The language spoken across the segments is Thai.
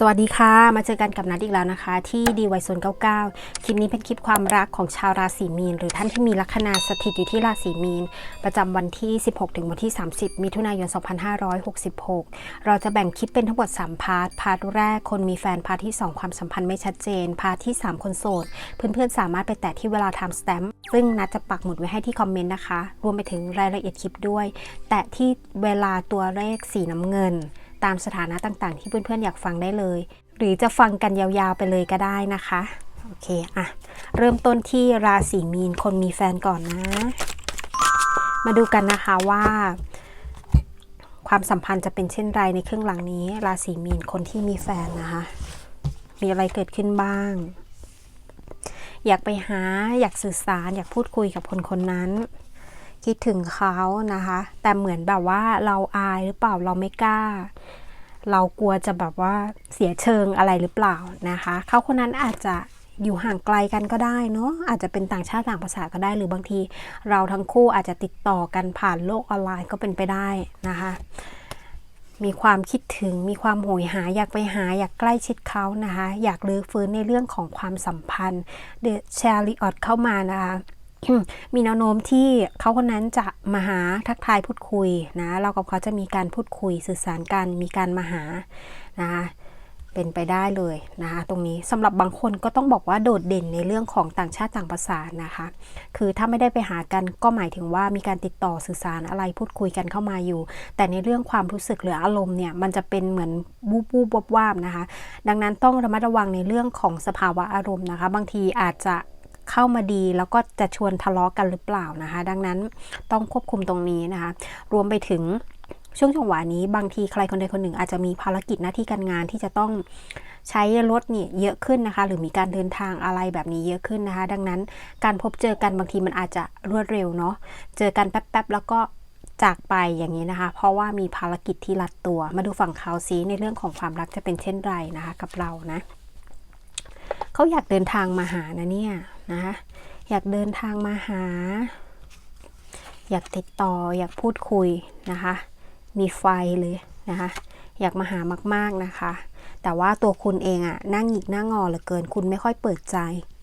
สวัสดีค่ะ มาเจอกันกับนัดอีกแล้วนะคะ ที่ดีไวโซน99 คลิปนี้เป็นคลิปความรักของชาวราศีมีน หรือท่านที่มีลัคนาสถิตอยู่ที่ราศีมีน ประจำวันที่ 16 ถึงวันที่ 30 มิถุนายน 2566 เราจะแบ่งคลิปเป็นทั้งหมด 3 พาร์ท พาร์ทแรกคนมีแฟน พาร์ทที่ 2 ความสัมพันธ์ไม่ชัดเจน พาร์ทที่ 3 คนโสด เพื่อนๆ สามารถไปแตะที่เวลา time stamp ซึ่งนัดจะปักหมุดไว้ให้ที่คอมเมนต์นะคะ รวมไปถึงรายละเอียดคลิปด้วย แตะที่เวลาตัวเลขสีน้ำเงิน ตามสถานะต่างๆ ที่เพื่อนๆอยากฟังได้เลย หรือจะฟังกันยาวๆไปเลยก็ได้นะคะโอเคอะเริ่มต้นที่ราศีมีนคนมีแฟนก่อนนะ มาดูกันนะคะว่า ความสัมพันธ์จะเป็นเช่นไรในครึ่งหลังนี้ ราศีมีนคนที่มีแฟนนะคะ มีอะไรเกิดขึ้นบ้าง อยากไปหาอยากสื่อสารอยากพูดคุยกับคนคนนั้น คิดถึงเขานะคะ แต่เหมือนแบบว่าเราอายหรือเปล่าเราไม่กล้า เรากลัวจะแบบว่าเสียเชิงอะไรหรือเปล่านะคะเขาคนนั้นอาจจะอยู่ห่างไกลกันก็ได้เนาะอาจจะเป็นต่างชาติต่างภาษาก็ได้ หรือบางทีเราทั้งคู่อาจจะติดต่อกันผ่านโลกออนไลน์ก็เป็นไปได้นะคะ มีความคิดถึงมีความโหยหาอยากไปหาอยากใกล้ชิดเขานะคะ อยากรื้อฟื้นในเรื่องของความสัมพันธ์เดชาริออตเข้ามานะคะ มีแนวโน้มที่เขาคนนั้นจะมาหาทักทายพูดคุยนะเรากับเขาจะมีการพูดคุยสื่อสารกันมีการมาหานะคะเป็นไปได้เลยนะคะตรงนี้สำหรับบางคนก็ต้องบอกว่าโดดเด่นในเรื่องของต่างชาติต่างภาษานะคะ คือถ้าไม่ได้ไปหากันก็หมายถึงว่ามีการติดต่อสื่อสารอะไรพูดคุยกันเข้ามาอยู่ แต่ในเรื่องความรู้สึกหรืออารมณ์เนี่ยมันจะเป็นเหมือนวูบวูบวบวาบนะคะ ดังนั้นต้องระมัดระวังในเรื่องของสภาวะอารมณ์นะคะ บางทีอาจจะ เข้ามาดีแล้วก็จะชวนทะเลาะกันหรือเปล่านะคะ ดังนั้นต้องควบคุมตรงนี้นะคะ รวมไปถึงช่วงจังหวะนี้บางทีใครคนใดคนหนึ่งอาจจะมีภารกิจหน้าที่การงานที่จะต้องใช้รถนี่เยอะขึ้นนะคะ หรือมีการเดินทางอะไรแบบนี้เยอะขึ้นนะคะ ดังนั้นการพบเจอกันบางทีมันอาจจะรวดเร็วเนาะเจอกันแป๊บๆแล้วก็จากไปอย่างนี้นะคะ เพราะว่ามีภารกิจที่รัดตัว มาดูฝั่งเขาซีในเรื่องของความรักจะเป็นเช่นไรนะคะ กับเรานะ เขาอยากเดินทางมาหานะเนี่ยนะคะอยากเดินทางมาหา อยากติดต่ออยากพูดคุยนะคะ มีไฟเลยนะคะ อยากมาหามากๆนะคะ แต่ว่าตัวคุณเองอะนั่งหงิกหน้างอเหลือเกิน คุณไม่ค่อยเปิดใจ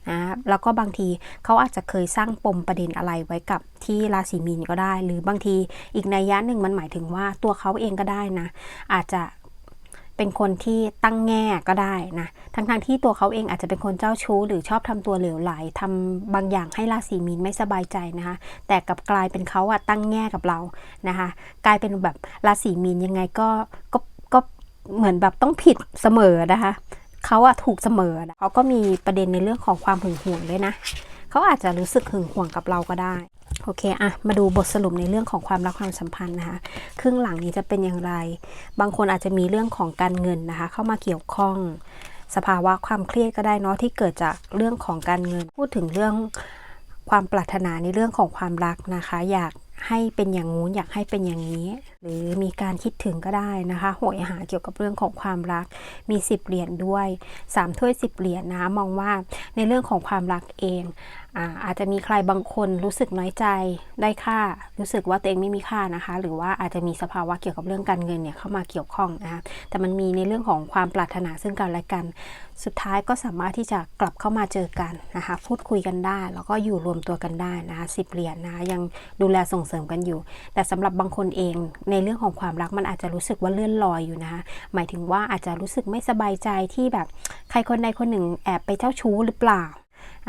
นะแล้วก็บางทีเขาอาจจะเคยสร้างปมประเด็นอะไรไว้กับที่ราศีมีนก็ได้ หรือบางทีอีกนัยยะหนึ่งมันหมายถึงว่าตัวเขาเองก็ได้นะ อาจจะ เป็นคนที่ตั้งแง่ก็ได้นะทั้งๆทที่ตัวเขาเองอาจจะเป็นคนเจ้าชู้ หรือชอบทำตัวเหลวไหลทำบางอย่างให้ราศีมีนไม่สบายใจนะคะ แต่กับกลายเป็นเขาอะตั้งแง่กับเรานะคะ กลายเป็นแบบราศีมีนยังไงก็ก็ก็เหมือนแบบต้องผิดเสมอนะคะเขาอะถูกเสมอนะเขาก็มีประเด็นในเรื่องของความหึงหวงด้วยนะเขาอาจจะรู้สึกหึงหวงกับเราก็ได้ โอเคอะมาดูบทสรุปในเรื่องของความรักความสัมพันธ์นะคะ ครึ่งหลังนี้จะเป็นอย่างไร บางคนอาจจะมีเรื่องของการเงินนะคะ เข้ามาเกี่ยวข้อง สภาวะความเครียดก็ได้เนาะที่เกิดจากเรื่องของการเงิน พูดถึงเรื่องความปรารถนาในเรื่องของความรักนะคะ อยากให้เป็นอย่างงู้นอยากให้เป็นอย่างนี้ หรือมีการคิดถึงก็ได้นะคะโหยหาเกี่ยวกับเรื่องของความรัก มีสิบเหรียญด้วยสามถ้วยสิบเหรียญนะคะมองว่าในเรื่องของความรักเอง อาจจะมีใครบางคนรู้สึกน้อยใจได้ค่า รู้สึกว่าตัวเองไม่มีค่านะคะ หรือว่าอาจจะมีสภาวะเกี่ยวกับเรื่องการเงินเนี่ยเข้ามาเกี่ยวข้องนะคะแต่มันมีในเรื่องของความปรารถนาซึ่งกันและกัน สุดท้ายก็สามารถที่จะกลับเข้ามาเจอกันนะคะพูดคุยกันได้ แล้วก็อยู่รวมตัวกันได้นะคะสิบเหรียญนะคะยังดูแลส่งเสริมกันอยู่ แต่สำหรับบางคนเองในเรื่องของความรักมันอาจจะรู้สึกว่าเลื่อนลอยอยู่นะคะหมายถึงว่าอาจจะรู้สึกไม่สบายใจที่แบบใครคนใดคนหนึ่งแอบไปเจ้าชู้หรือเปล่า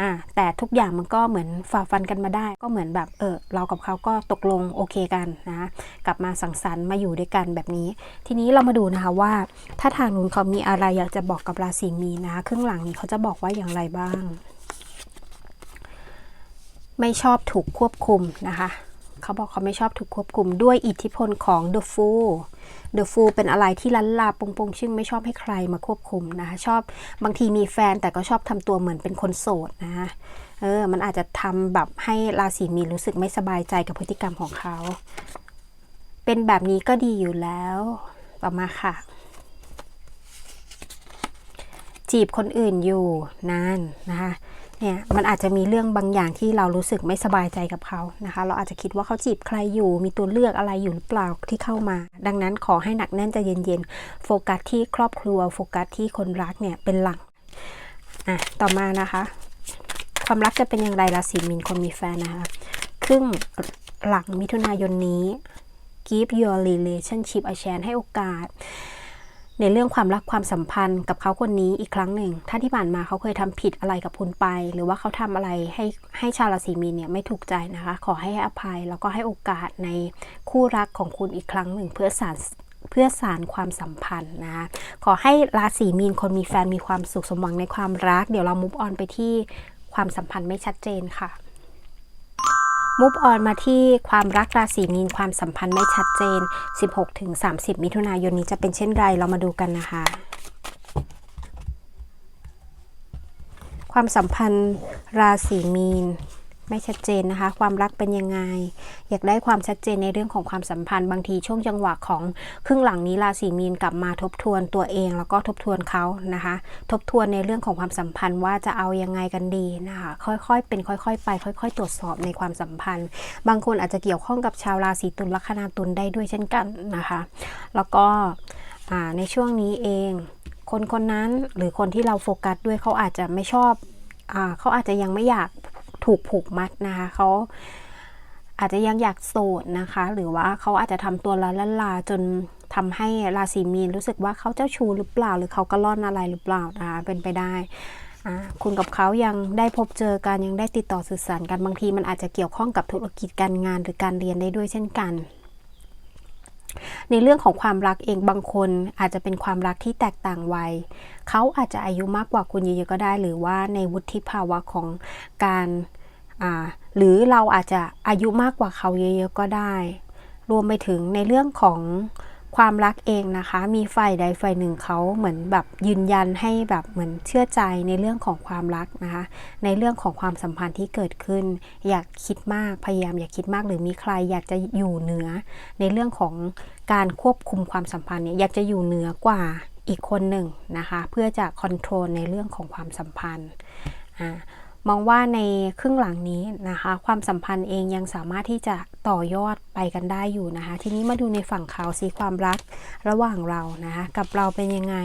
อ่าแต่ทุกอย่างมันก็เหมือนฝ่าฟันกันมาได้ ก็เหมือนแบบเออเรากับเขาก็ตกลงโอเคกันนะกลับมาสังสรรค์มาอยู่ด้วยกันแบบนี้ ทีนี้เรามาดูนะคะว่า ถ้าทางนู้นเขามีอะไรอยากจะบอกกับราศีมีนะคะครึ่งหลังนี้เขาจะบอกว่าอย่างไรบ้าง ไม่ชอบถูกควบคุมนะคะ เขาบอกเขาไม่ชอบถูกควบคุมด้วยอิทธิพลของ The Fool The Fool เป็นอะไรที่ลันลาปงปงชึ่งไม่ชอบให้ใครมาควบคุมนะคะชอบบางทีมีแฟนแต่ก็ชอบทำตัวเหมือนเป็นคนโสดนะคะเออมันอาจจะทำแบบให้ราศีมีนรู้สึกไม่สบายใจกับพฤติกรรมของเขา เป็นแบบนี้ก็ดีอยู่แล้วต่อมาค่ะ จีบคนอื่นอยู่นานนะคะ เนี่ยมันอาจจะมีเรื่องบางอย่างที่เรารู้สึกไม่สบายใจกับเขานะคะ เราอาจจะคิดว่าเขาจีบใครอยู่ มีตัวเลือกอะไรอยู่หรือเปล่าที่เข้ามา ดังนั้นขอให้หนักแน่นใจเย็นๆ โฟกัสที่ครอบครัว โฟกัสที่คนรักเนี่ยเป็นหลักอะต่อมานะคะ ความรักจะเป็นอย่างไรราศีมีนคนมีแฟนนะคะครึ่งหลังมิถุนายนนี้ give your relationship a chance ให้โอกาส ในเรื่องความรักความสัมพันธ์กับเขาคนนี้อีกครั้งหนึ่ง ถ้าที่ผ่านมาเขาเคยทำผิดอะไรกับคุณไป หรือว่าเขาทำอะไรให้ให้ชาวราศีมีนเนี่ยไม่ถูกใจนะคะ ขอให้อภัยแล้วก็ให้โอกาสในคู่รักของคุณอีกครั้งหนึ่ง เพื่อสารเพื่อสารความสัมพันธ์นะคะขอให้ราศีมีนคนมีแฟนมีความสุขสมหวังในความรัก เดี๋ยวเรามุฟออนไปที่ความสัมพันธ์ไม่ชัดเจนค่ะ มุฟออนมาที่ความรักราศีมีนความสัมพันธ์ไม่ชัดเจน 16-30 มิถุนายนนี้จะเป็นเช่นไรเรามาดูกันนะคะ ความสัมพันธ์ราศีมีน ไม่ชัดเจนนะคะ ความรักเป็นยังไง อยากได้ความชัดเจนในเรื่องของความสัมพันธ์ บางทีช่วงจังหวะของครึ่งหลังนี้ราศีมีนกลับมาทบทวนตัวเอง แล้วก็ทบทวนเขานะคะ ทบทวนในเรื่องของความสัมพันธ์ว่าจะเอายังไงกันดีนะคะ ค่อยๆ เป็นค่อยๆ ไป ค่อย ๆ ตรวจสอบในความสัมพันธ์ บางคนอาจจะเกี่ยวข้องกับชาวราศีตุลลัคนาตุลได้ด้วยเช่นกันนะคะ แล้วก็ในช่วงนี้เอง คนคนนั้นหรือคนที่เราโฟกัสด้วยเขาอาจจะไม่ชอบอเขาอาจจะยังไม่อยาก ถูกผูกมัดนะคะเขาอาจจะยังอยากโสดนะคะ หรือว่าเขาอาจจะทำตัวละละลาจนทำให้ราศีมีนรู้สึกว่าเขาเจ้าชู้หรือเปล่า หรือเขาก็ล่อนอะไรหรือเปล่านะคะเป็นไปได้อ่าคุณกับเขายังได้พบเจอกันยังได้ติดต่อสื่อสารกันบางทีมันอาจจะเกี่ยวข้องกับธุรกิจการงานหรือการเรียนได้ด้วยเช่นกัน ในเรื่องของความรักเองบางคนอาจจะเป็นความรักที่แตกต่างวัยเขาอาจจะอายุมากกว่าคุณเยอะๆก็ได้ หรือว่าในวุฒิภาวะของการหรือเราอาจจะอายุมากกว่าเขาเยอะๆก็ได้ รวมไปถึงในเรื่องของ ความรักเองนะคะ มีฝ่ายใดฝ่ายหนึ่งเขาเหมือนแบบยืนยันให้แบบเหมือนเชื่อใจในเรื่องของความรักนะคะ ในเรื่องของความสัมพันธ์ที่เกิดขึ้น อยากคิดมากพยายามอยากคิดมากหรือมีใครอยากจะอยู่เหนือ ในเรื่องของการควบคุมความสัมพันธ์เนี่ยอยากจะอยู่เหนือกว่าอีกคนหนึ่งนะคะ เพื่อจะคอนโทรลในเรื่องของความสัมพันธ์อ่า มองว่าในครึ่งหลังนี้นะคะ ความสัมพันธ์เองยังสามารถที่จะต่อยอดไปกันได้อยู่นะคะ ทีนี้มาดูในฝั่งเขาสีความรักระหว่างเรานะคะกับเราเป็นยังไง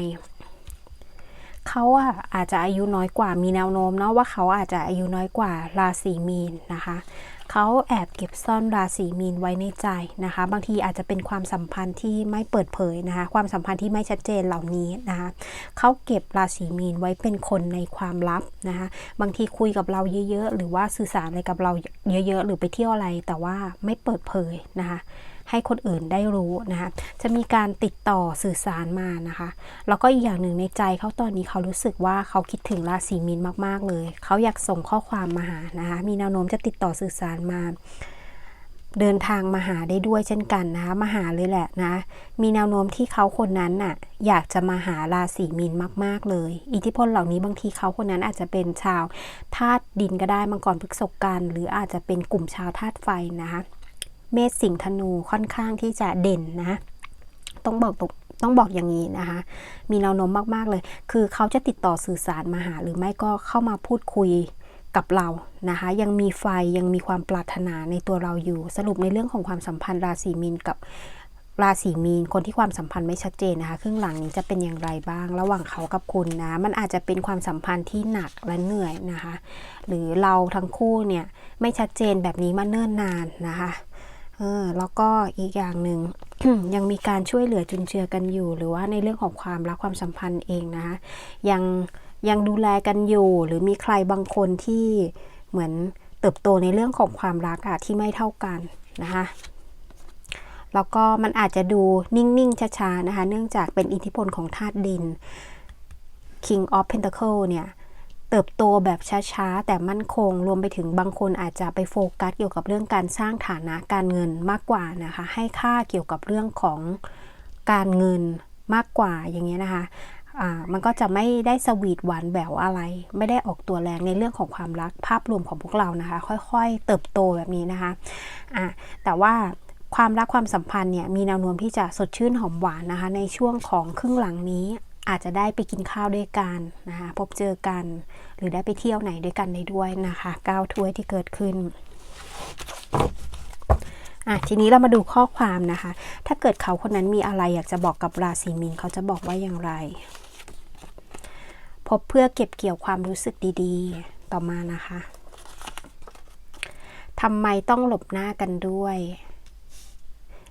เขาอะอาจจะอายุน้อยกว่ามีแนวโน้มเนาะว่าเขาอาจจะอายุน้อยกว่าราศีมีนนะคะเขาแอบเก็บซ่อนราศีมีนไว้ในใจนะคะ บางทีอาจจะเป็นความสัมพันธ์ที่ไม่เปิดเผยนะคะ ความสัมพันธ์ที่ไม่ชัดเจนเหล่านี้นะคะเขาเก็บราศีมีนไว้เป็นคนในความลับนะคะ บางทีคุยกับเราเยอะ ๆ หรือว่าสื่อสารอะไรกับเราเยอะ ๆ หรือไปเที่ยวอะไรแต่ว่าไม่เปิดเผยนะคะ ให้คนอื่นได้รู้นะคะจะมีการติดต่อสื่อสารมานะคะ แล้วก็อีกอย่างหนึ่งในใจเขาตอนนี้เขารู้สึกว่าเขาคิดถึงราศีมีนมาก ๆ เลย เขาอยากส่งข้อความมาหานะคะมีแนวโน้มจะติดต่อสื่อสารมาเดินทางมาหาได้ด้วยเช่นกันนะคะมาหาเลยแหละนะ มีแนวโน้มที่เขาคนนั้นน่ะอยากจะมาหาราศีมีนมาก ๆ เลย อิทธิพลเหล่านี้บางทีเขาคนนั้นอาจจะเป็นชาวธาตุดินก็ได้มังกรพฤษกัน หรืออาจจะเป็นกลุ่มชาวธาตุไฟนะคะ เมษสิงห์ธนูค่อนข้างที่จะเด่นนะ ต้องบอกตรงต้องบอกอย่างนี้นะคะ มีแนวโน้มมาก ๆ เลย คือเขาจะติดต่อสื่อสารมาหา หรือไม่ก็เข้ามาพูดคุยกับเรานะคะ ยังมีไฟยังมีความปรารถนาในตัวเราอยู่ สรุปในเรื่องของความสัมพันธ์ราศีมีนกับราศีมีนคนที่ความสัมพันธ์ไม่ชัดเจนนะคะครึ่งหลังนี้จะเป็นอย่างไรบ้าง ระหว่างเขากับคุณนะ มันอาจจะเป็นความสัมพันธ์ที่หนักและเหนื่อยนะคะ หรือเราทั้งคู่เนี่ยไม่ชัดเจนแบบนี้มาเนิ่นนานนะคะ แล้วก็อีกอย่างหนึ่งยังมีการช่วยเหลือจุนเจือกันอยู่ หรือว่าในเรื่องของความรักความสัมพันธ์เองนะคะยังยังดูแลกันอยู่ หรือมีใครบางคนที่เหมือนเติบโตในเรื่องของความรักอะที่ไม่เท่ากันนะคะแล้วก็มันอาจจะดูนิ่ง ๆช้าๆนะคะ เนื่องจากเป็นอิทธิพลของธาตุดิน King of Pentacle เนี่ย เติบโตแบบช้าๆ แต่มั่นคง รวมไปถึงบางคนอาจจะไปโฟกัสเกี่ยวกับเรื่องการสร้างฐานะการเงินมากกว่านะคะ ให้ค่าเกี่ยวกับเรื่องของการเงินมากกว่าอย่างเงี้ยนะคะอ่ามันก็จะไม่ได้สวีทหวานแหววอะไร ไม่ได้ออกตัวแรงในเรื่องของความรักภาพรวมของพวกเรานะคะ ค่อยๆ เติบโตแบบนี้นะคะอ่าแต่ว่าความรักความสัมพันธ์เนี่ยมีแนวโน้มที่จะสดชื่นหอมหวานนะคะ ในช่วงของครึ่งหลังนี้ อาจจะได้ไปกินข้าวด้วยกันนะคะพบเจอกัน หรือได้ไปเที่ยวไหนด้วยกันได้ด้วยนะคะก้าวถ้วยที่เกิดขึ้นอะทีนี้เรามาดูข้อความนะคะ ถ้าเกิดเขาคนนั้นมีอะไรอยากจะบอกกับราศีมีนเขาจะบอกว่าอย่างไร พบเพื่อเก็บเกี่ยวความรู้สึกดีๆต่อมานะคะทำไมต้องหลบหน้ากันด้วย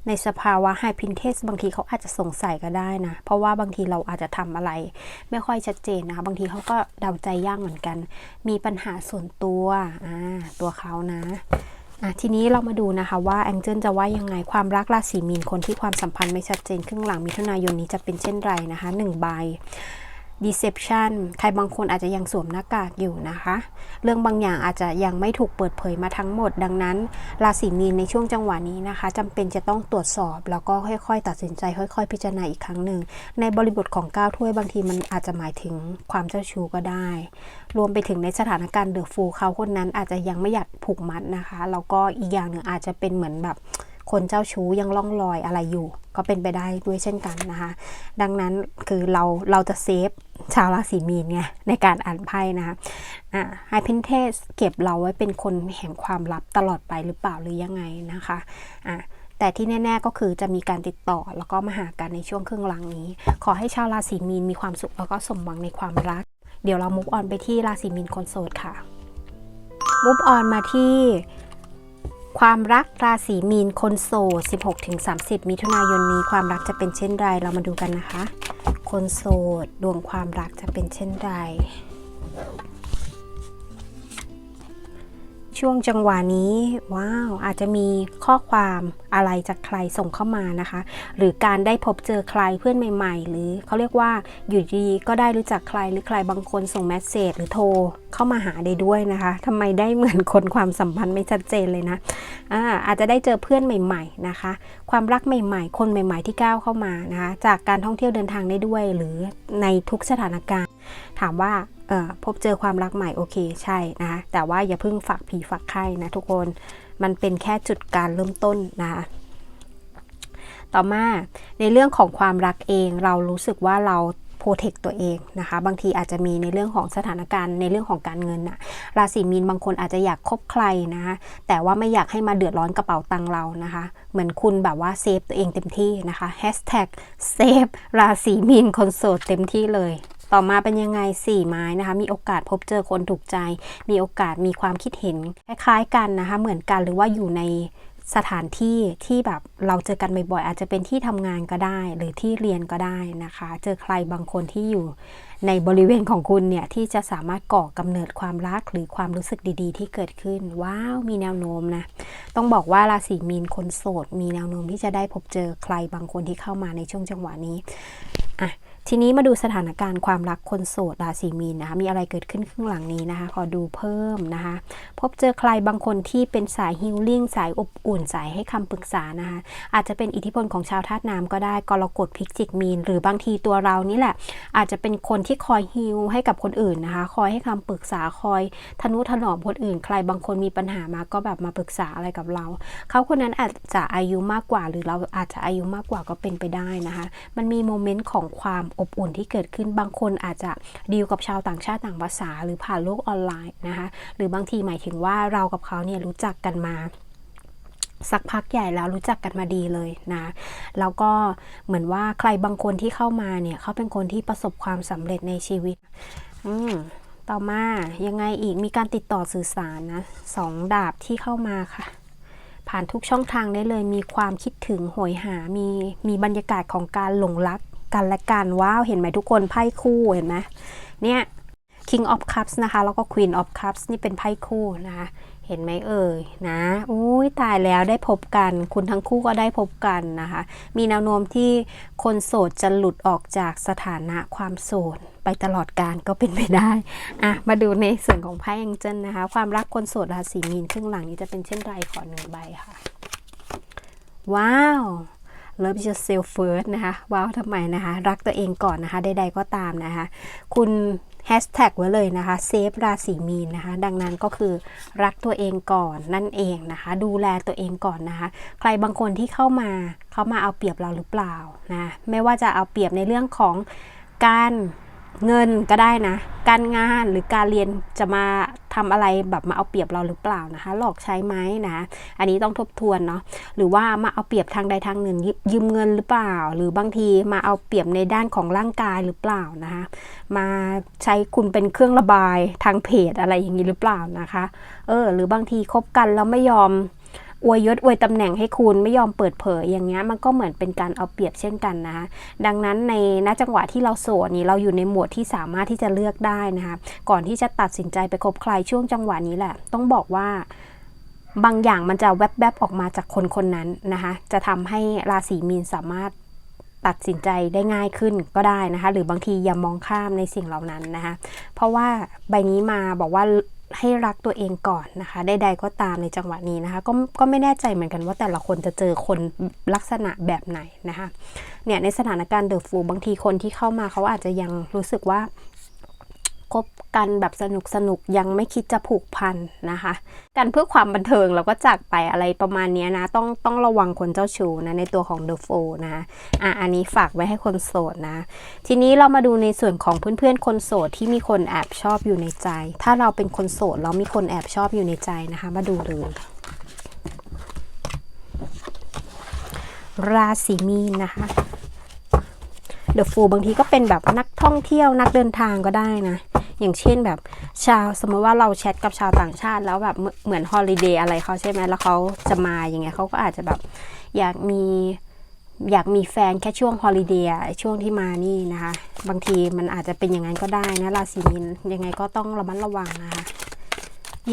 ในสภาวะไฮพินเทสบางทีเขาอาจจะสงสัยก็ได้นะ เพราะว่าบางทีเราอาจจะทำอะไร ไม่ค่อยชัดเจนนะคะบางทีเขาก็เดาใจยากเหมือนกัน มีปัญหาส่วนตัวอ่าตัวเขานะอะทีนี้เรามาดูนะคะว่าแองเจิลจะว่ายังไงความรักราศีมีนคนที่ความสัมพันธ์ไม่ชัดเจนครึ่งหลังมิถุนายนนี้จะเป็นเช่นไรนะคะหนึ่งใบ deception ใครบางคนอาจจะยังสวมหน้ากากอยู่นะคะ เรื่องบางอย่างอาจจะยังไม่ถูกเปิดเผยมาทั้งหมด ดังนั้น ราศีมีนในช่วงจังหวะนี้นะคะจำเป็นจะต้องตรวจสอบ แล้วก็ค่อยๆ ตัดสินใจ ค่อย ๆ พิจารณาอีกครั้งหนึ่ง ในบริบทของก้าวถ้วยบางทีมันอาจจะหมายถึงความเจ้าชู้ก็ได้ รวมไปถึงในสถานการณ์เดือะฟูเขาคนนั้นอาจจะยังไม่อยากผูกมัดนะคะแล้วก็อีกอย่างหนึ่งอาจจะเป็นเหมือนแบบ คนเจ้าชู้ยังล่องลอยอะไรอยู่ ก็เป็นไปได้ด้วยเช่นกันนะคะ ดังนั้นคือเราเราจะเซฟชาวราศีมีนไงในการอ่านไพ่นะคะอ่าไฮเพนเทสเก็บเราไว้เป็นคนแห่งความลับตลอดไปหรือเปล่าหรือยังไงนะคะอ่าแต่ที่แน่ ๆ ก็คือจะมีการติดต่อแล้วก็มาหากันในช่วงครึ่งหลังนี้ ขอให้ชาวราศีมีนมีความสุขแล้วก็สมหวังในความรัก เดี๋ยวเรามุกออนไปที่ราศีมีนคนโสดค่ะ มุกออนมาที่ ความรักราศีมีนคนโสด 16-30 มิถุนายนนี้ความรักจะเป็นเช่นไร เรามาดูกันนะคะ คนโสดดวงความรักจะเป็นเช่นไร ช่วงจังหวะนี้ว้าวอาจจะมีข้อความอะไรจากใครส่งเข้ามานะคะ หรือการได้พบเจอใครเพื่อนใหม่ ๆ หรือเขาเรียกว่าอยู่ดีก็ได้รู้จักใครหรือใครบางคนส่งแมสเซจหรือโทรเข้ามาหาได้ด้วยนะคะทำไมได้เหมือนคนความสัมพันธ์ไม่ชัดเจนเลยนะอาอาจจะได้เจอเพื่อนใหม่ ๆนะคะ ความรักใหม่ ๆ คนใหม่ ๆ ที่ก้าวเข้ามานะคะจากการท่องเที่ยวเดินทางได้ด้วย หรือในทุกสถานการณ์ ถามว่า พบเจอความรักใหม่โอเคใช่นะคะแต่ว่าอย่าเพิ่งฝากผีฝากไข่นะทุกคนมันเป็นแค่จุดการเริ่มต้นนะคะต่อมาในเรื่องของความรักเองเรารู้สึกว่าเราโปรเทคตัวเองนะคะ บางทีอาจจะมีในเรื่องของสถานการณ์ในเรื่องของการเงินนะราศีมีนบางคนอาจจะอยากคบใครนะคะแต่ว่าไม่อยากให้มาเดือดร้อนกระเป๋าตังค์เรานะคะ เหมือนคุณแบบว่าเซฟตัวเองเต็มที่นะคะแฮชแท็กเซฟราศีมีนคนโสดเต็มที่เลย ต่อมาเป็นยังไงสี่ไม้นะคะ มีโอกาสพบเจอคนถูกใจ มีโอกาสมีความคิดเห็นคล้ายๆกันนะคะ เหมือนกันหรือว่าอยู่ในสถานที่ที่แบบเราเจอกันบ่อยๆอาจจะเป็นที่ทำงานก็ได้ หรือที่เรียนก็ได้นะคะ เจอใครบางคนที่อยู่ในบริเวณของคุณเนี่ยที่จะสามารถก่อกำเนิดความรักหรือความรู้สึกดีๆ ที่เกิดขึ้น ว้าวมีแนวโน้มนะ ต้องบอกว่าราศีมีนคนโสด มีแนวโน้มที่จะได้พบเจอใครบางคนที่เข้ามาในช่วงจังหวะนี้อะ ทีนี้มาดูสถานการณ์ความรักคนโสดราศีมีนนะคะมีอะไรเกิดขึ้นข้างหลังนี้นะคะ ขอดูเพิ่มนะคะ พบเจอใครบางคนที่เป็นสายฮิลลิ่งสายอบอุ่นสายให้คำปรึกษานะคะ อาจจะเป็นอิทธิพลของชาวธาตุน้ำก็ได้กรกฎพิกจิกมีน หรือบางทีตัวเรานี่แหละ อาจจะเป็นคนที่คอยฮิลให้กับคนอื่นนะคะ คอยให้คำปรึกษาคอยทนุถนอมคนอื่น ใครบางคนมีปัญหามาก็แบบมาปรึกษาอะไรกับเรา เขาคนนั้นอาจจะอายุมากกว่า หรือเราอาจจะอายุมากกว่าก็เป็นไปได้นะคะ มันมีโมเมนต์ของความอบอุ่นที่เกิดขึ้นบางคนอาจจะดีลกับชาวต่างชาติต่างภาษา หรือผ่านโลกออนไลน์นะคะหรือบางทีหมายถึงว่าเรากับเขาเนี่ยรู้จักกันมาสักพักใหญ่แล้วรู้จักกันมาดีเลยนะแล้วก็เหมือนว่าใครบางคนที่เข้ามาเนี่ยเขาเป็นคนที่ประสบความสำเร็จในชีวิต อืมต่อมายังไงอีกมีการติดต่อสื่อสารนะสองดาบที่เข้ามาค่ะ ผ่านทุกช่องทางได้เลยมีความคิดถึงโหยหามีมีบรรยากาศของการหลงรัก กันและกันว้าวเห็นไหมทุกคนไพ่คู่เห็นไหมเนี่ย King of Cups นะคะ แล้วก็ Queen of Cups นี่เป็นไพ่คู่นะคะ เห็นไหมเอ่ยนะอุ้ยตายแล้วได้พบกัน คุณทั้งคู่ก็ได้พบกันนะคะ มีแนวโน้มที่คนโสดจะหลุดออกจากสถานะความโสดไปตลอดการก็เป็นไปได้อะมาดูในส่วนของไพ่แองเจิลนะคะ ความรักคนโสดราศีมีนครึ่งหลังนี้จะเป็นเช่นไรขอหนึ่งใบค่ะ ว้าว Love yourself first นะคะว้าวทำไมนะคะ รักตัวเองก่อนนะคะ ใดๆก็ตามนะคะ คุณแฮชแท็กไว้เลยนะคะเซฟราศีมีนนะคะ ดังนั้นก็คือรักตัวเองก่อนนั่นเองนะคะ ดูแลตัวเองก่อนนะคะ ใครบางคนที่เข้ามาเข้ามาเอาเปรียบเราหรือเปล่านะไม่ว่าจะเอาเปรียบในเรื่องของการ เงินก็ได้นะ การงานหรือการเรียนจะมาทำอะไรแบบมาเอาเปรียบเราหรือเปล่านะคะ หลอกใช้ไหมนะ อันนี้ต้องทบทวนเนาะ หรือว่ามาเอาเปรียบทางใดทางหนึ่งยยืมเงินหรือเปล่า หรือบางทีมาเอาเปรียบในด้านของร่างกายหรือเปล่านะคะ มาใช้คุณเป็นเครื่องระบายทางเพจอะไรอย่างนี้หรือเปล่านะคะ เออ หรือบางทีคบกันแล้วไม่ยอม อวยยศอวยตำแหน่งให้คุณไม่ยอมเปิดเผยอย่างเงี้ยมันก็เหมือนเป็นการเอาเปรียบเช่นกันนะคะดังนั้นในณจังหวะที่เราโสดนี่เราอยู่ในหมวดที่สามารถที่จะเลือกได้นะคะก่อนที่จะตัดสินใจไปคบใครช่วงจังหวะนี้แหละ ต้องบอกว่าบางอย่างมันจะแวบๆออกมาจากคนคนนั้นนะคะจะทำให้ราศีมีนสามารถตัดสินใจได้ง่ายขึ้นก็ได้นะคะ หรือบางทีอย่ามองข้ามในสิ่งเหล่านั้นนะคะ เพราะว่าใบนี้มาบอกว่า ให้รักตัวเองก่อนนะคะใดๆก็ตามในจังหวะนี้นะคะก็ก็ไม่แน่ใจเหมือนกันว่าแต่ละคนจะเจอคนลักษณะแบบไหนนะคะเนี่ยในสถานการณ์เดอะฟูบางทีคนที่เข้ามาเขาอาจจะยังรู้สึกว่า คบกันแบบสนุกสนุกยังไม่คิดจะผูกพันนะคะ กันเพื่อความบันเทิงแล้วก็จากไปอะไรประมาณนี้นะ ต้องต้องระวังคนเจ้าชู้นะในตัวของเดอะโฟนะอะอันนี้ฝากไว้ให้คนโสดนะ ทีนี้เรามาดูในส่วนของเพื่อนๆคนโสดที่มีคนแอบชอบอยู่ในใจ ถ้าเราเป็นคนโสดแล้วมีคนแอบชอบอยู่ในใจนะคะ มาดูเลยราศีมีนนะคะ เดอะฟูบางทีก็เป็นแบบนักท่องเที่ยวนักเดินทางก็ได้นะ อย่างเช่นแบบชาวสมมติว่าเราแชทกับชาวต่างชาติ แล้วแบบเหมือนฮอลิเดย์อะไรเขาใช่ไหมแล้วเขาจะมาอย่างเงี้ยเขาก็อาจจะแบบอยากมีอยากมีแฟนแค่ช่วงฮอลิเดย์ช่วงที่มานี่นะคะ บางทีมันอาจจะเป็นอย่างนั้นก็ได้นะราศีมีนยังไงก็ต้องระมัดระวังนะคะ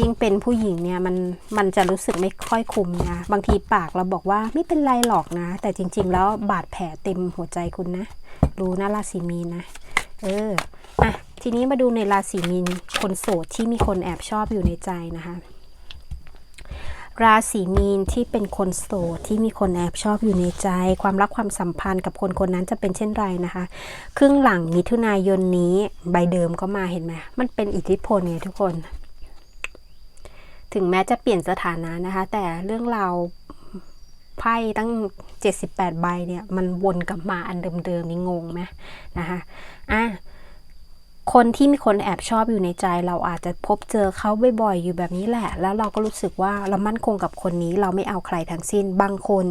ยิ่งเป็นผู้หญิงเนี่ยมันมันจะรู้สึกไม่ค่อยคุมนะบางทีปากเราบอกว่าไม่เป็นไรหรอกนะ แต่จริง ๆ แล้วบาดแผลเต็มหัวใจคุณนะ รู้นะราศีมีนนะ เอออะทีนี้มาดูในราศีมีนคนโสดที่มีคนแอบชอบอยู่ในใจนะคะ ราศีมีนที่เป็นคนโสดที่มีคนแอบชอบอยู่ในใจ ความรักความสัมพันธ์กับคนคนนั้นจะเป็นเช่นไรนะคะ ครึ่งหลังมิถุนายนนี้ใบเดิมก็มาเห็นไหมมันเป็นอิทธิพลไงทุกคน ถึงแม้จะเปลี่ยนสถานะนะคะ แต่เรื่องราวไพ่ตั้ง 78 ใบเนี่ย มันวนกลับมาอันเดิมๆนี่งงไหมนะคะอะคนที่มีคนแอบชอบอยู่ในใจ เราอาจจะพบเจอเขาบ่อยๆอยู่แบบนี้แหละ แล้วเราก็รู้สึกว่าเรามั่นคงกับคนนี้ เราไม่เอาใครทั้งสิ้นบางคน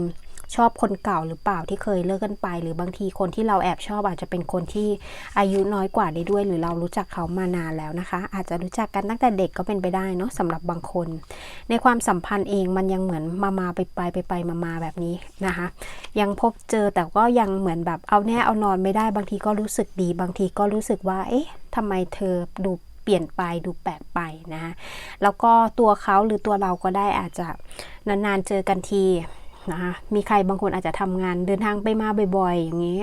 ชอบคนเก่าหรือเปล่าที่เคยเลิกกันไป หรือบางทีคนที่เราแอบชอบอาจจะเป็นคนที่อายุน้อยกว่าได้ด้วย หรือเรารู้จักเขามานานแล้วนะคะ อาจจะรู้จักกันตั้งแต่เด็กก็เป็นไปได้เนาะสำหรับบางคน ในความสัมพันธ์เองมันยังเหมือนมามาไปไปไปไปมามาแบบนี้นะคะ ยังพบเจอแต่ก็ยังเหมือนแบบเอาแน่เอานอนไม่ได้บางทีก็รู้สึกดี บางทีก็รู้สึกว่า เอ๊ะทำไมเธอดูเปลี่ยนไปดูแปลกไปนะ แล้วก็ตัวเขาหรือตัวเราก็ได้อาจจะนานๆเจอกันที นะคะมีใครบางคนอาจจะทำงานเดินทางไปมาบ่อยๆ อย่างนี้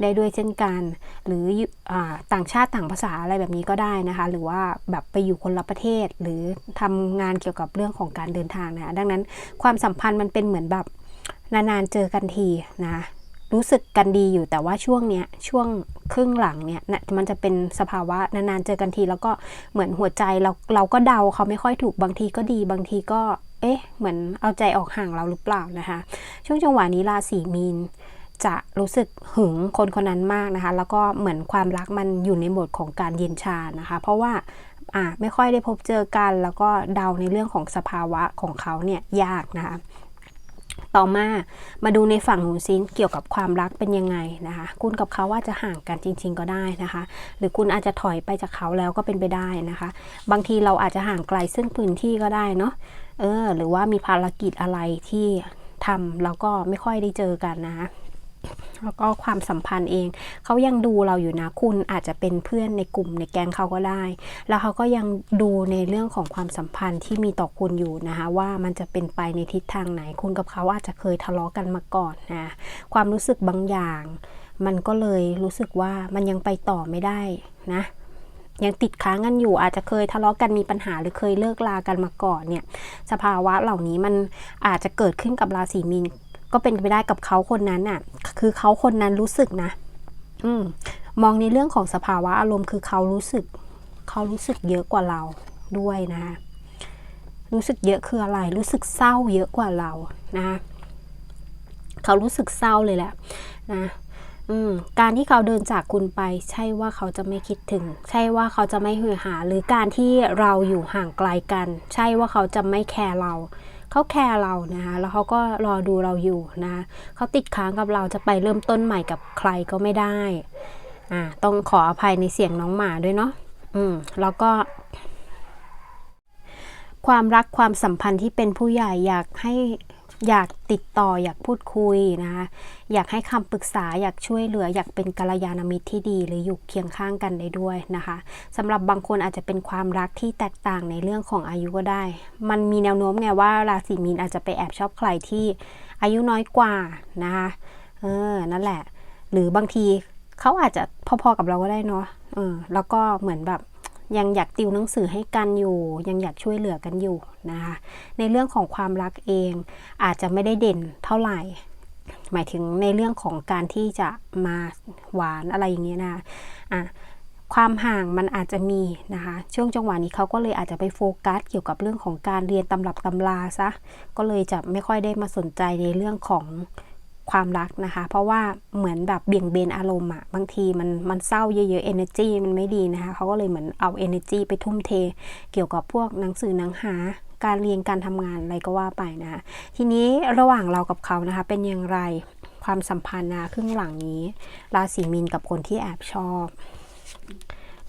ได้ด้วยเช่นกัน หรืออต่างชาติต่างภาษาอะไรแบบนี้ก็ได้นะคะ หรือว่าแบบไปอยู่คนละประเทศ หรือทำงานเกี่ยวกับเรื่องของการเดินทางนะดังนั้นความสัมพันธ์มันเป็นเหมือนแบบนานๆเจอกันทีนะรู้สึกกันดีอยู่แต่ว่าช่วงเนี้ยช่วงครึ่งหลังเนี่ยนะมันจะเป็นสภาวะนานๆเจอกันที แล้วก็เหมือนหัวใจเราเราก็เดาเขาไม่ค่อยถูกบางทีก็ดีบางทีก็ เอ๊ะ เหมือนเอาใจออกห่างเราหรือเปล่านะคะ ช่วงจังหวะนี้ราศีมีนจะรู้สึกหึงคนคนนั้นมากนะคะ แล้วก็เหมือนความรักมันอยู่ในโหมดของการเย็นชานะคะ เพราะว่าอ่าไม่ค่อยได้พบเจอกัน แล้วก็เดาในเรื่องของสภาวะของเขาเนี่ยยากนะคะ ต่อมามาดูในฝั่งของซินเกี่ยวกับความรักเป็นยังไงนะคะ คุณกับเขาว่าจะห่างกันจริง ๆ ก็ได้นะคะ หรือคุณอาจจะถอยไปจากเขาแล้วก็เป็นไปได้นะคะ บางทีเราอาจจะห่างไกลซึ่งพื้นที่ก็ได้เนาะเออ หรือว่ามีภารกิจอะไรที่ทำแล้วก็ไม่ค่อยได้เจอกันนะคะ แล้วก็ความสัมพันธ์เอง เขายังดูเราอยู่นะ คุณอาจจะเป็นเพื่อนในกลุ่มในแก๊งเขาก็ได้ แล้วเขาก็ยังดูในเรื่องของความสัมพันธ์ที่มีต่อคุณอยู่นะคะ ว่ามันจะเป็นไปในทิศทางไหน คุณกับเขาอาจจะเคยทะเลาะกันมาก่อนนะ ความรู้สึกบางอย่าง มันก็เลยรู้สึกว่ามันยังไปต่อไม่ได้นะ ยังติดค้างกันอยู่ อาจจะเคยทะเลาะกันมีปัญหาหรือเคยเลิกลากันมาก่อนเนี่ย สภาวะเหล่านี้มันอาจจะเกิดขึ้นกับราศีมีน ก็เป็นไปได้กับเขาคนนั้นน่ะ คือเขาคนนั้นรู้สึกนะ อืมมองในเรื่องของสภาวะอารมณ์คือเขารู้สึก เขารู้สึกเยอะกว่าเราด้วยนะคะรู้สึกเยอะคืออะไร รู้สึกเศร้าเยอะกว่าเรานะ เขารู้สึกเศร้าเลยแหละนะการที่เขาเดินจากคุณไป ใช่ว่าเขาจะไม่คิดถึง ใช่ว่าเขาจะไม่หือหา หรือการที่เราอยู่ห่างไกลกัน ใช่ว่าเขาจะไม่แคร์เรา เขาแคร์เรานะคะแล้วเขาก็รอดูเราอยู่นะเขาติดค้างกับเราจะไปเริ่มต้นใหม่กับใครก็ไม่ได้อ่าต้องขออภัยในเสียงน้องหมาด้วยเนาะอืมแล้วก็ ความรักความสัมพันธ์ที่เป็นผู้ใหญ่อยากให้ อยากติดต่ออยากพูดคุยนะคะอยากให้คำปรึกษาอยากช่วยเหลือ อยากเป็นกัลยาณมิตรที่ดี หรืออยู่เคียงข้างกันได้ด้วยนะคะสำหรับบางคนอาจจะเป็นความรักที่แตกต่างในเรื่องของอายุก็ได้ มันมีแนวโน้มไงว่าราศีมีนอาจจะไปแอบชอบใครที่อายุน้อยกว่านะคะเออนั่นแหละ หรือบางทีเขาอาจจะพอๆกับเราก็ได้เนาะเออแล้วก็เหมือนแบบ ยังอยากติวหนังสือให้กันอยู่ ยังอยากช่วยเหลือกันอยู่นะคะในเรื่องของความรักเองอาจจะไม่ได้เด่นเท่าไหร่ หมายถึงในเรื่องของการที่จะมาหวานอะไรอย่างเงี้ยนะอะความห่างมันอาจจะมีนะคะช่วงจังหวะนี้เขาก็เลยอาจจะไปโฟกัสเกี่ยวกับเรื่องของการเรียนตำรับตำราซะก็เลยจะไม่ค่อยได้มาสนใจในเรื่องของ ความรักนะคะ เพราะว่าเหมือนแบบเบี่ยงเบนอารมณ์อะบางทีมันมันเศร้าเยอะๆ energy มันไม่ดีนะคะเขาก็เลยเหมือนเอา energy ไปทุ่มเท เกี่ยวกับพวกหนังสือหนังหาการเรียนการทำงานอะไรก็ว่าไปนะคะทีนี้ระหว่างเรากับเขานะคะ เป็นอย่างไรความสัมพันธ์นะครึ่งหลังนี้ ราศีมีนกับคนที่แอบชอบ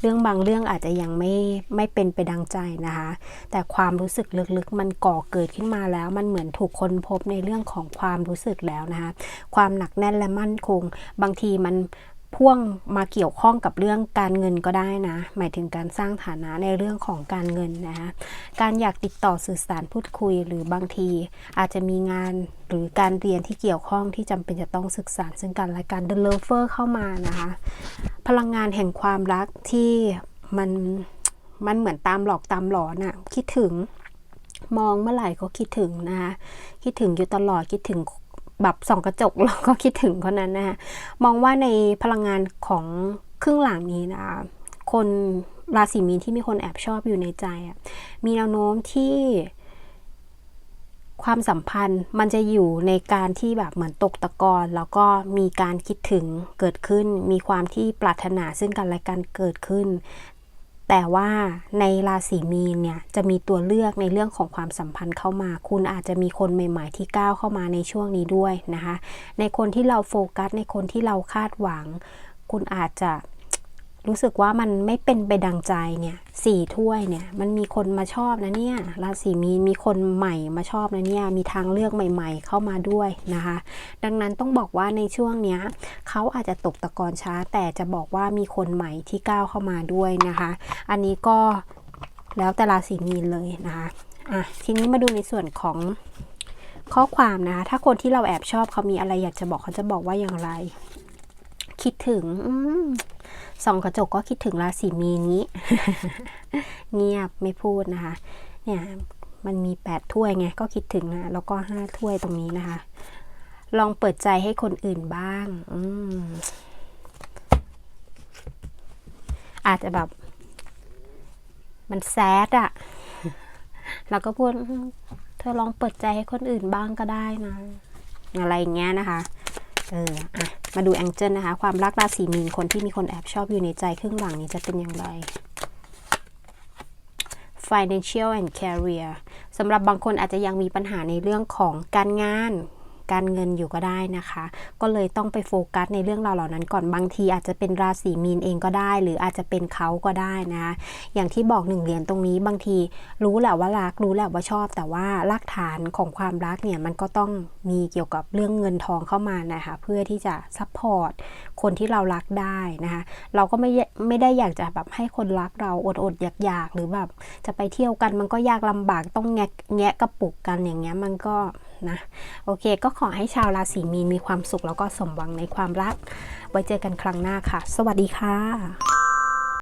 เรื่องบางเรื่องอาจจะยังไม่ไม่เป็นไปดังใจนะคะ แต่ความรู้สึกลึกๆ มันก่อเกิดขึ้นมาแล้ว มันเหมือนถูกค้นพบในเรื่องของความรู้สึกแล้วนะคะ ความหนักแน่นและมั่นคง บางทีมันพ่วงมาเกี่ยวข้องกับเรื่องการเงินก็ได้นะ หมายถึงการสร้างฐานะในเรื่องของการเงินนะคะการอยากติดต่อสื่อสารพูดคุยหรือบางที อาจจะมีงานหรือการเรียนที่เกี่ยวข้องที่จำเป็นจะต้องศึกษาซึ่งกันและกัน The Lover เข้ามานะคะ พลังงานแห่งความรักที่มันมันเหมือนตามหลอกตามหลอนอะคิดถึงมองเมื่อไหร่ก็คิดถึงนะคะคิดถึงอยู่ตลอดคิดถึงแบบส่องกระจกแล้วก็คิดถึงคนนั้นนะคะมองว่าในพลังงานของครึ่งหลังนี้นะคะคนราศีมีนที่มีคนแอบชอบอยู่ในใจอะมีแนวโน้มที่ ความสัมพันธ์มันจะอยู่ในการที่แบบเหมือนตกตะกอนแล้วก็มีการคิดถึงเกิดขึ้น มีความที่ปรารถนาซึ่งกันและกันเกิดขึ้น แต่ว่าในราศีมีนเนี่ยจะมีตัวเลือกในเรื่องของความสัมพันธ์เข้ามา คุณอาจจะมีคนใหม่ ๆ ที่ก้าวเข้ามาในช่วงนี้ด้วยนะคะ ในคนที่เราโฟกัสในคนที่เราคาดหวัง คุณอาจจะ รู้สึกว่ามันไม่เป็นไปดังใจเนี่ยสี่ถ้วยเนี่ยมันมีคนมาชอบนะเนี่ยราศีมีนมีคนใหม่มาชอบนะเนี่ยมีทางเลือกใหม่ ๆ เข้ามาด้วยนะคะ ดังนั้นต้องบอกว่าในช่วงเนี้ยเขาอาจจะตกตะกอนช้า แต่จะบอกว่ามีคนใหม่ที่ก้าวเข้ามาด้วยนะคะ อันนี้ก็แล้วแต่ราศีมีนเลยนะคะอะทีนี้มาดูในส่วนของข้อความนะคะถ้าคนที่เราแอบชอบเขามีอะไรอยากจะบอกเขาจะบอกว่าอย่างไร คิดถึงอส่องกระจกก็คิดถึงราศีมีนนี้ เงียบไม่พูดนะคะ เนี่ยมันมีแปดถ้วยไงก็คิดถึงนะแล้วก็ห้าถ้วยตรงนี้นะคะ ลองเปิดใจให้คนอื่นบ้างอืมอาจจะแบบ มันแซดอะแล้วก็พูดเธอลองเปิดใจให้คนอื่นบ้างก็ได้นะ อะไรอย่างเงี้ยนะคะ เอออะ มาดูแองเจิลนะคะ ความรักราศีมีนคนที่มีคนแอบชอบอยู่ในใจครึ่งหลังนี้จะเป็นอย่างไร financial and career สำหรับบางคนอาจจะยังมีปัญหาในเรื่องของการงาน การเงินอยู่ก็ได้นะคะ ก็เลยต้องไปโฟกัสในเรื่องราวเหล่านั้นก่อนบางทีอาจจะเป็นราศีมีนเองก็ได้ หรืออาจจะเป็นเขาก็ได้นะอย่างที่บอกหนึ่งเหรียญตรงนี้บางทีรู้แหละว่ารักรู้แหละว่าชอบ แต่ว่ารากฐานของความรักเนี่ยมันก็ต้องมีเกี่ยวกับเรื่องเงินทองเข้ามานะคะเพื่อที่จะซัพพอร์ตคนที่เรารักได้นะคะเราก็ไม่ไม่ได้อยากจะแบบให้คนรักเราอดอดอยากอยากหรือแบบจะไปเที่ยวกันมันก็ยากลำบากต้องแงะแงะกระปุกกันอย่างเงี้ยมันก็ นะ โอเค ก็ขอให้ชาวราศีมีนมีความสุขแล้วก็สมหวังในความรัก ไว้เจอกันครั้งหน้าค่ะ สวัสดีค่ะ